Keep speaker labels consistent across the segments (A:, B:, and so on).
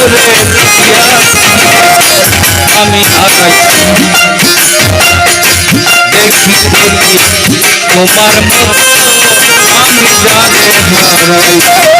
A: করে দিয়া আমি আগাই। দেখি তোমার মতো আমি জানে হারাই।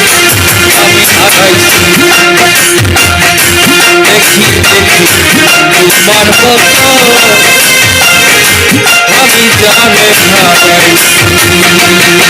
A: আমার কত আমি জানে না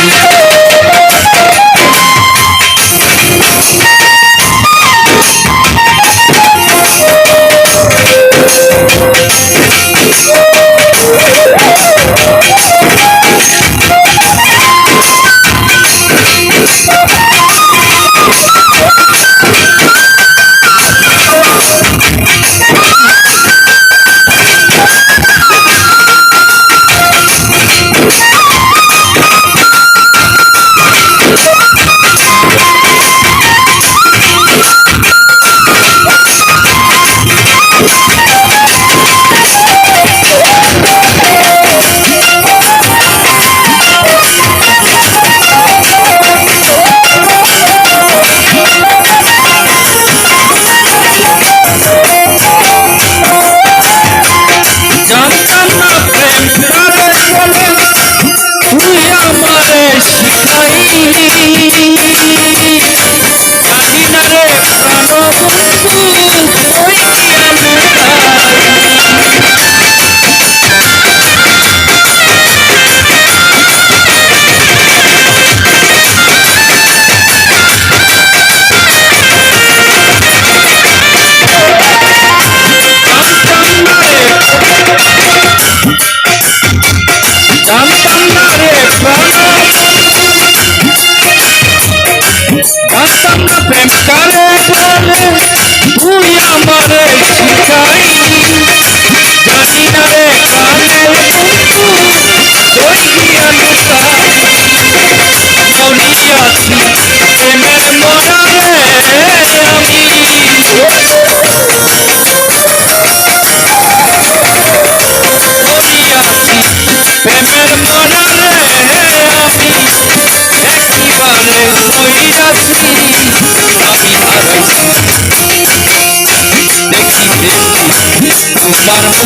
A: I'm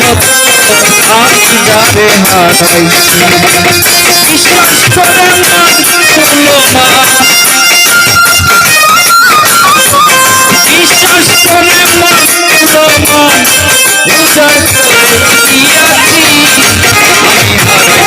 A: মতো আমি যারে হারাইছি বিশ্বাস করে মন করল না বিশ্বাস করে মন করল মন উজাড় করে দিয়াছি আমি হারাইছি